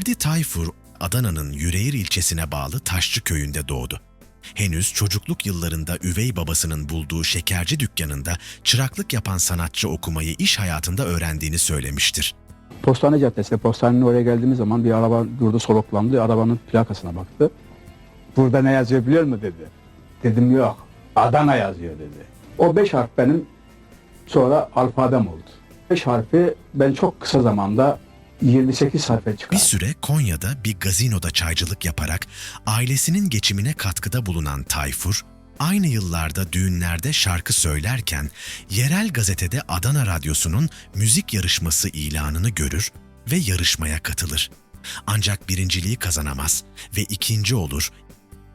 Ferdi Tayfur, Adana'nın Yüreğir ilçesine bağlı Taşçı köyünde doğdu. Henüz çocukluk yıllarında üvey babasının bulduğu şekerci dükkanında çıraklık yapan sanatçı okumayı iş hayatında öğrendiğini söylemiştir. Postane Caddesi, postanenin oraya geldiğimiz zaman bir araba durdu soluklandı. Arabanın plakasına baktı. Burada ne yazıyor biliyor musun dedi. Dedim yok. Adana yazıyor dedi. O beş harf benim sonra alfabem oldu. Beş harfi ben çok kısa zamanda 28 harfe Bir çıkardım. süre Konya'da bir gazinoda çaycılık yaparak ailesinin geçimine katkıda bulunan Tayfur, aynı yıllarda düğünlerde şarkı söylerken yerel gazetede Adana Radyosu'nun müzik yarışması ilanını görür ve yarışmaya katılır. Ancak birinciliği kazanamaz ve ikinci olur.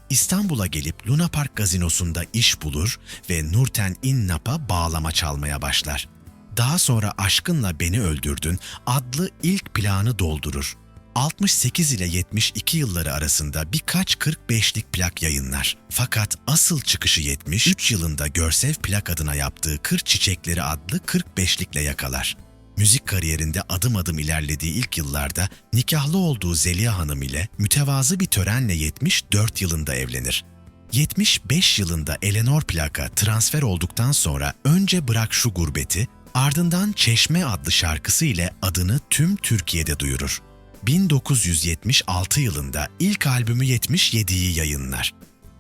İstanbul'a gelip Luna Park gazinosunda iş bulur ve Nurten İnnap'a bağlama çalmaya başlar. Daha sonra Aşkınla Beni Öldürdün adlı ilk planı doldurur. 68 ile 72 yılları arasında birkaç 45'lik plak yayınlar. Fakat asıl çıkışı 73 yılında Görsev plak adına yaptığı Kır Çiçekleri adlı 45'likle yakalar. Müzik kariyerinde adım adım ilerlediği ilk yıllarda nikahlı olduğu Zeliha Hanım ile mütevazı bir törenle 74 yılında evlenir. 75 yılında Eleanor plaka transfer olduktan sonra önce Bırak Şu Gurbeti, ardından Çeşme adlı şarkısı ile adını tüm Türkiye'de duyurur. 1976 yılında ilk albümü 77'yi yayınlar.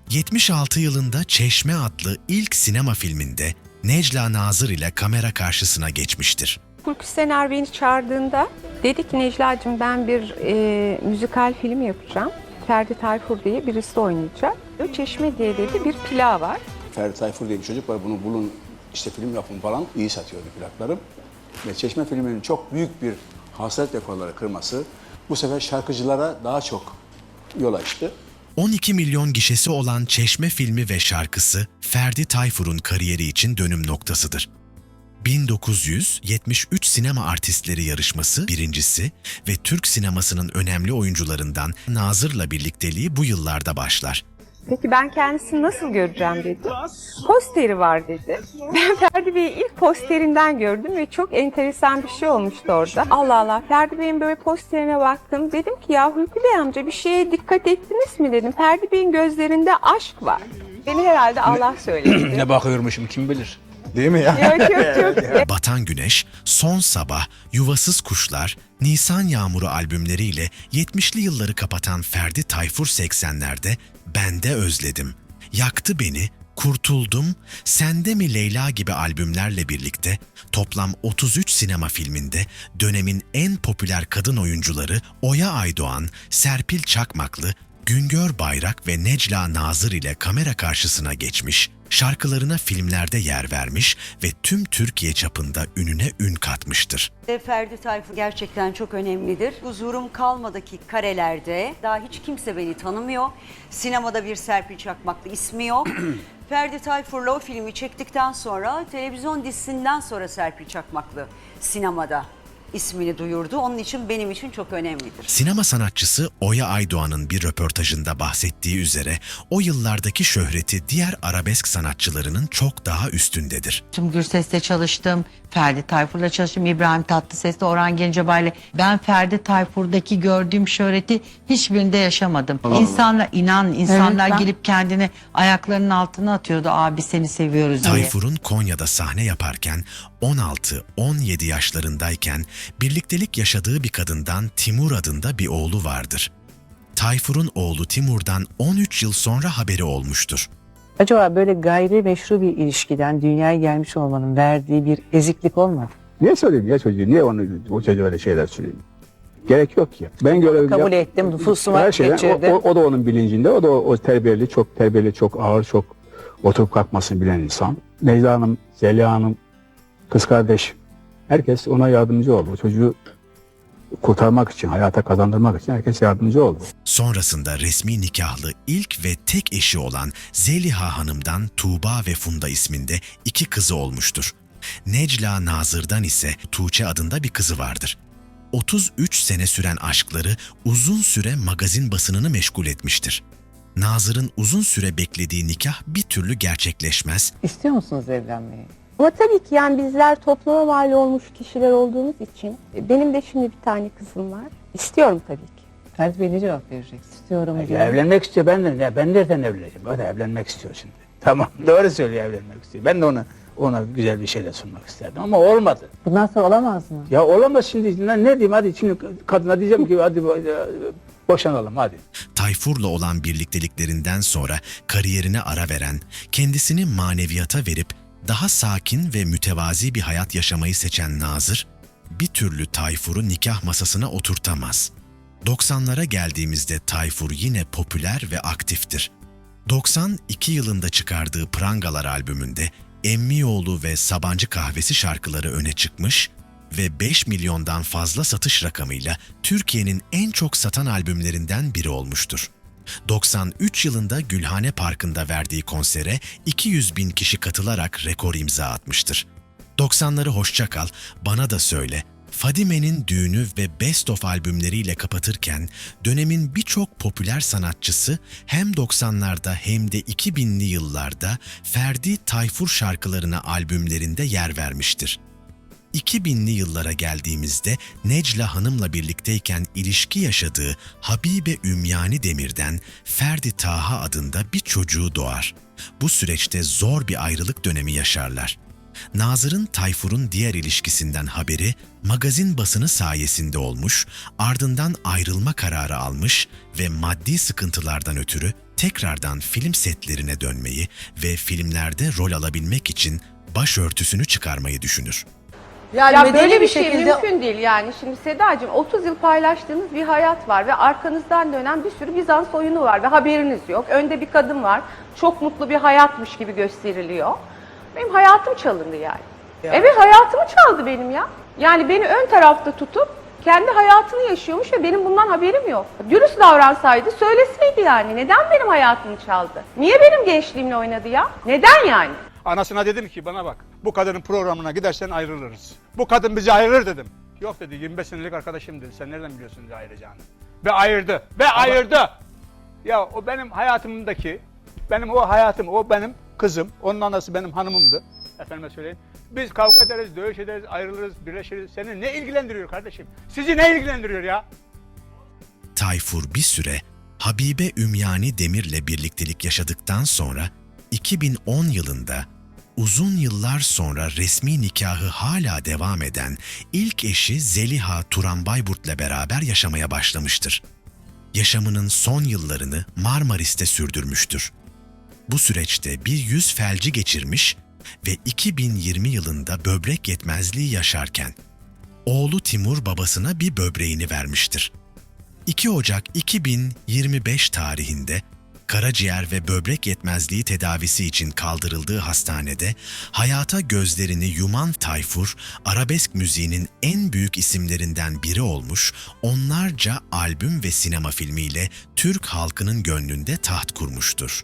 76 yılında Çeşme adlı ilk sinema filminde Necla Nazır ile kamera karşısına geçmiştir. Hulki Sener beni çağırdığında dedi ki Necla'cığım ben bir e, müzikal film yapacağım. Ferdi Tayfur diye birisi oynayacak. Çeşme diye dedi bir plağı var. Ferdi Tayfur diye bir çocuk var. Bunu bulun, işte film yapın falan. iyi satıyordu plaklarım. Ve Çeşme filminin çok büyük bir hasret rekorları kırması bu sefer şarkıcılara daha çok yol açtı. 12 milyon gişesi olan Çeşme filmi ve şarkısı Ferdi Tayfur'un kariyeri için dönüm noktasıdır. 1973 Sinema Artistleri Yarışması birincisi ve Türk sinemasının önemli oyuncularından Nazır'la birlikteliği bu yıllarda başlar. Peki ben kendisini nasıl göreceğim dedi. Posteri var dedi. Ben Ferdi Bey'i ilk posterinden gördüm ve çok enteresan bir şey olmuştu orada. Allah Allah Ferdi Bey'in böyle posterine baktım. Dedim ki ya Hulki Bey amca bir şeye dikkat ettiniz mi dedim. Ferdi Bey'in gözlerinde aşk var. Beni herhalde Allah söyledi. Ne bakıyormuşum kim bilir. Değil mi ya? Ya çok çok Batan Güneş, Son Sabah, Yuvasız Kuşlar, Nisan Yağmuru albümleriyle 70'li yılları kapatan Ferdi Tayfur 80'lerde Bende Özledim, Yaktı Beni, Kurtuldum, Sende Mi Leyla gibi albümlerle birlikte toplam 33 sinema filminde dönemin en popüler kadın oyuncuları Oya Aydoğan, Serpil Çakmaklı, Güngör Bayrak ve Necla Nazır ile kamera karşısına geçmiş, şarkılarına filmlerde yer vermiş ve tüm Türkiye çapında ününe ün katmıştır. Ve Ferdi Tayfur gerçekten çok önemlidir. Huzurum kalmadaki karelerde daha hiç kimse beni tanımıyor. Sinemada bir Serpil Çakmaklı ismi yok. Ferdi Tayfur'la o filmi çektikten sonra televizyon dizisinden sonra Serpil Çakmaklı sinemada ismini duyurdu. Onun için benim için çok önemlidir. Sinema sanatçısı Oya Aydoğan'ın bir röportajında bahsettiği üzere o yıllardaki şöhreti diğer arabesk sanatçılarının çok daha üstündedir. Tüm Gürses'te çalıştım, Ferdi Tayfur'la çalıştım, İbrahim Tatlıses'le, Orhan Gencebay'la. Ben Ferdi Tayfur'daki gördüğüm şöhreti hiçbirinde yaşamadım. İnsanlar inan, insanlar Evet, ben- gelip kendini ayaklarının altına atıyordu. Abi seni seviyoruz diye. Tayfur'un Konya'da sahne yaparken 16-17 yaşlarındayken birliktelik yaşadığı bir kadından Timur adında bir oğlu vardır. Tayfur'un oğlu Timur'dan 13 yıl sonra haberi olmuştur. Acaba böyle gayri meşru bir ilişkiden dünyaya gelmiş olmanın verdiği bir eziklik olmadı? Niye söyleyeyim ya çocuğu? Niye onu, o çocuğa öyle şeyler söyleyeyim? Gerek yok ki. Ben görev Kabul ettim, nüfusuma Her şeyden, geçirdim. O, o, o da onun bilincinde. O da o, o terbiyeli, çok terbiyeli, çok ağır, çok oturup kalkmasını bilen insan. Necla Hanım, Zeliha Hanım, kız kardeş. Herkes ona yardımcı oldu. O çocuğu kurtarmak için, hayata kazandırmak için herkes yardımcı oldu. Sonrasında resmi nikahlı ilk ve tek eşi olan Zeliha Hanım'dan Tuğba ve Funda isminde iki kızı olmuştur. Necla Nazır'dan ise Tuğçe adında bir kızı vardır. 33 sene süren aşkları uzun süre magazin basınını meşgul etmiştir. Nazır'ın uzun süre beklediği nikah bir türlü gerçekleşmez İstiyor musunuz evlenmeyi? Ama tabii ki yani bizler topluma mal olmuş kişiler olduğumuz için e, benim de şimdi bir tane kızım var. İstiyorum tabii ki. Ferdi Bey ne cevap verecek? İstiyorum diyor. evlenmek istiyor ben de ben nereden evleneceğim? O da evlenmek istiyor şimdi. Tamam doğru söylüyor evlenmek istiyor. Ben de ona ona güzel bir şeyler sunmak isterdim ama olmadı. Bundan sonra olamaz mı? Ya olamaz şimdi ne, ne diyeyim hadi şimdi kadına diyeceğim ki hadi bo- boşanalım hadi. Tayfur'la olan birlikteliklerinden sonra kariyerine ara veren, kendisini maneviyata verip daha sakin ve mütevazi bir hayat yaşamayı seçen Nazır, bir türlü Tayfur'u nikah masasına oturtamaz. 90'lara geldiğimizde Tayfur yine popüler ve aktiftir. 92 yılında çıkardığı Prangalar albümünde Emmioğlu ve Sabancı Kahvesi şarkıları öne çıkmış ve 5 milyondan fazla satış rakamıyla Türkiye'nin en çok satan albümlerinden biri olmuştur. 93 yılında Gülhane Parkı'nda verdiği konsere 200 bin kişi katılarak rekor imza atmıştır. 90'ları hoşça kal, bana da söyle, Fadime'nin düğünü ve Best of albümleriyle kapatırken dönemin birçok popüler sanatçısı hem 90'larda hem de 2000'li yıllarda Ferdi Tayfur şarkılarına albümlerinde yer vermiştir. 2000'li yıllara geldiğimizde Necla Hanım'la birlikteyken ilişki yaşadığı Habibe Ümyani Demir'den Ferdi Taha adında bir çocuğu doğar. Bu süreçte zor bir ayrılık dönemi yaşarlar. Nazır'ın Tayfur'un diğer ilişkisinden haberi magazin basını sayesinde olmuş, ardından ayrılma kararı almış ve maddi sıkıntılardan ötürü tekrardan film setlerine dönmeyi ve filmlerde rol alabilmek için başörtüsünü çıkarmayı düşünür. Yani ya böyle bir bir şey şekilde mümkün değil yani. Şimdi Sedacığım 30 yıl paylaştığınız bir hayat var ve arkanızdan dönen bir sürü Bizans oyunu var ve haberiniz yok. Önde bir kadın var. Çok mutlu bir hayatmış gibi gösteriliyor. Benim hayatım çalındı yani. Evet hayatımı çaldı benim ya. Yani beni ön tarafta tutup kendi hayatını yaşıyormuş ve benim bundan haberim yok. Dürüst davransaydı söyleseydi yani. Neden benim hayatımı çaldı? Niye benim gençliğimle oynadı ya? Neden yani? Anasına dedim ki bana bak bu kadının programına gidersen ayrılırız. Bu kadın bizi ayırır dedim. Yok dedi 25 senelik arkadaşım dedi. Sen nereden biliyorsun bizi ayıracağını? Ve ayırdı. Ve ayırdı. Ya o benim hayatımdaki, benim o hayatım, o benim kızım. Onun anası benim hanımımdı. Efendime söyleyeyim. Biz kavga ederiz, dövüş ederiz, ayrılırız, birleşiriz. Seni ne ilgilendiriyor kardeşim? Sizi ne ilgilendiriyor ya? Tayfur bir süre Habibe Ümyani Demir'le birliktelik yaşadıktan sonra 2010 yılında uzun yıllar sonra resmi nikahı hala devam eden ilk eşi Zeliha Turan Bayburt'la beraber yaşamaya başlamıştır. Yaşamının son yıllarını Marmaris'te sürdürmüştür. Bu süreçte bir yüz felci geçirmiş ve 2020 yılında böbrek yetmezliği yaşarken oğlu Timur babasına bir böbreğini vermiştir. 2 Ocak 2025 tarihinde karaciğer ve böbrek yetmezliği tedavisi için kaldırıldığı hastanede hayata gözlerini yuman Tayfur, arabesk müziğinin en büyük isimlerinden biri olmuş, onlarca albüm ve sinema filmiyle Türk halkının gönlünde taht kurmuştur.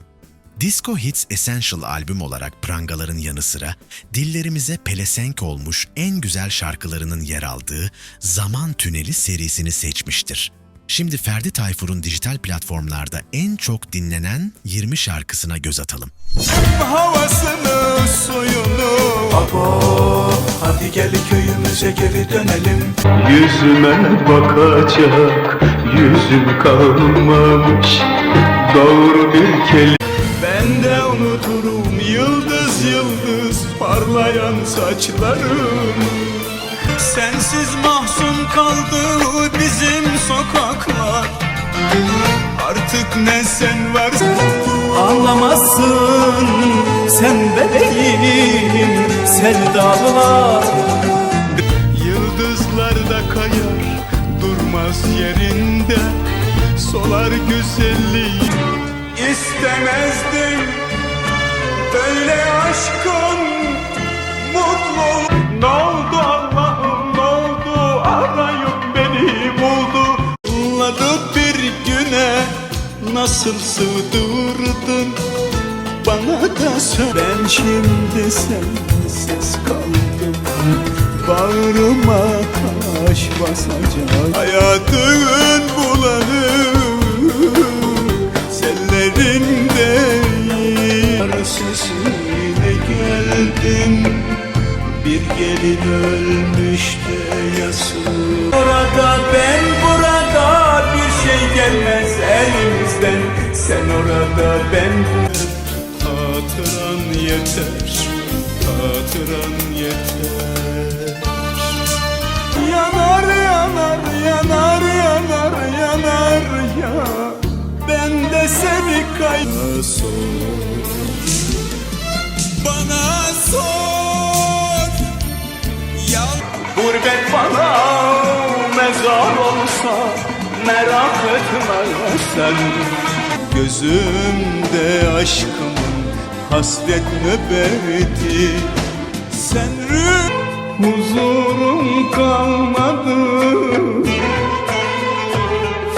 Disco Hits Essential albüm olarak prangaların yanı sıra dillerimize pelesenk olmuş en güzel şarkılarının yer aldığı Zaman Tüneli serisini seçmiştir. Şimdi Ferdi Tayfur'un dijital platformlarda en çok dinlenen 20 şarkısına göz atalım. havasını suyunu. Abo hadi gel köyümüze geri dönelim. Yüzüme bakacak yüzüm kalmamış. Doğru bir kelime. Ben de unuturum yıldız yıldız parlayan saçlarım Sensiz mahzun kaldı bizim sokaklar. Artık ne sen varsın Anlamazsın. Sen bebeğim sevdalılar. Yıldızlar da kayar durmaz yerinde. Solar güzelliği istemezdim. Böyle aşkın mutlu Ne oldu nasıl sığdırdın? Bana da söyle Ben şimdi sensiz kaldım Bağrıma taş basacak. Hayatın bulanık sellerindeyim Sesine geldim bir gelin ölmüş de yasın. Orada ben burada bir şey gelmez elimizden. Sen orada ben Hatıran yeter Hatıran yeter. Yanar yanar yanar yanar yanar ya. Ben de seni kay Sor. Bana sor. Ya Gurbet bana mezar olsa merak etme sen. Gözümde aşkımın hasret nöbeti. Sen huzurum kalmadı.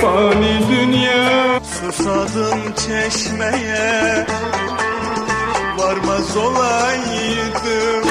Fani dünya Susadım çeşmeye. Varmaz olaydım